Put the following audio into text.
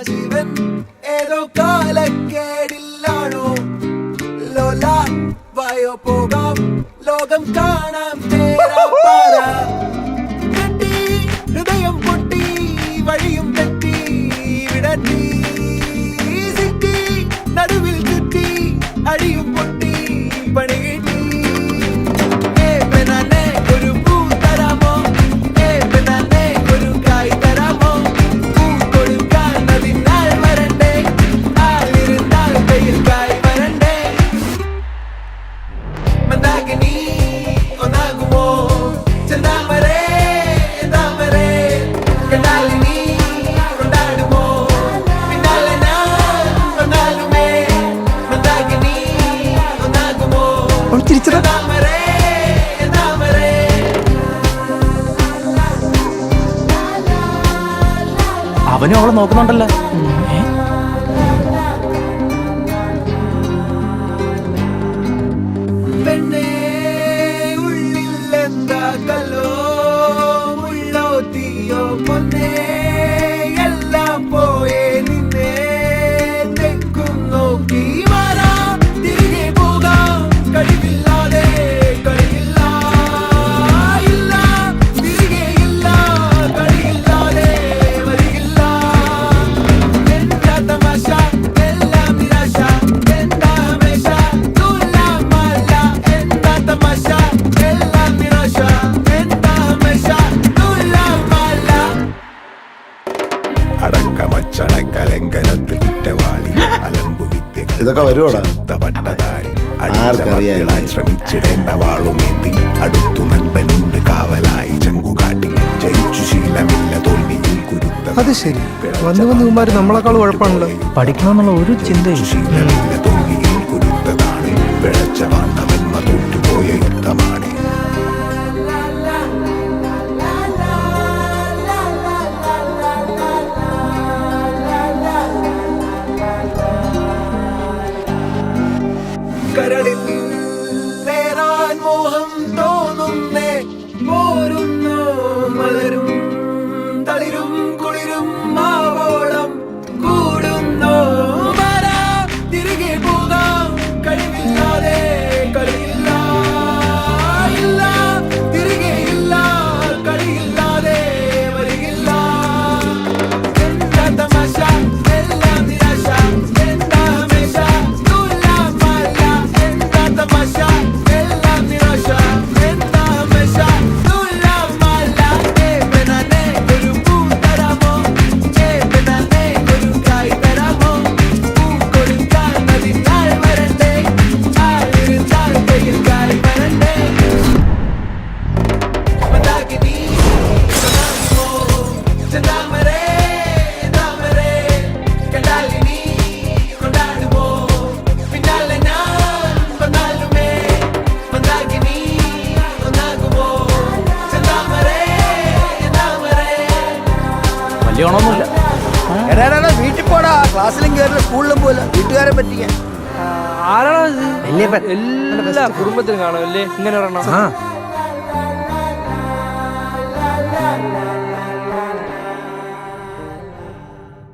ജീവൻ ഏതോ കാലക്കേടില്ലാണോ ലോല വയോ പോകാം. ലോകം കാണാം തിരിച്ചത്? അവനും അവളെ നോക്കുന്നുണ്ടല്ലോ. പെണ്ണേ ഉള്ളിൽ എന്താ ഇതൊക്കെ വരുവോടാ ശ്രമിച്ചിടേണ്ട കാവലായി അത് ശരി. വന്നു വന്ന് കുമാര് നമ്മളെക്കാൾ കുഴപ്പമാണല്ലോ പഠിക്കണമെന്നുള്ള ഒരു ചിന്തയും ശീലമില്ല തോൽവിയിൽ കുരുത്തതാണ്. കരളിൽ ചെയ്യണമെന്നില്ല എടാ വീട്ടിൽ പോടാ. ക്ലാസ്സിലും കയറില്ല സ്കൂളിലും പോല വീട്ടുകാരെ പറ്റിക്ക എല്ലാ കുടുംബത്തിനും കാണും അല്ലേ? ഇങ്ങനെ ഒരെണ്ണം.